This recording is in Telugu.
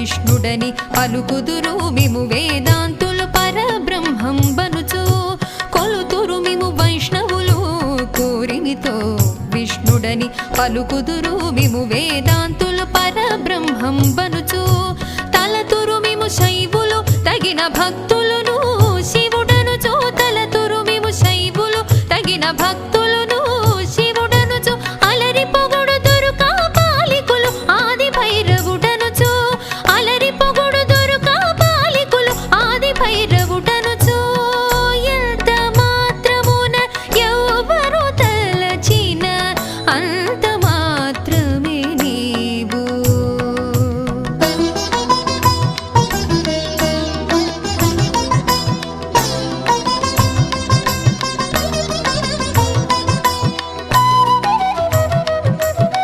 విష్ణుడని పలుకుదురు. మేము వేదాంతులు పరబ్రహ్మం బనుచు కొలుతురు మేము వైష్ణవులు కోరినితో విష్ణుడని పలుకుదురు. మేము వేదాంతులు పరబ్రహ్మం బనుచు తలతురు మేము శైవులు. తగిన భక్తులను శివుడనుచు. తలతురు మిము శైవులు. తగిన భక్తులు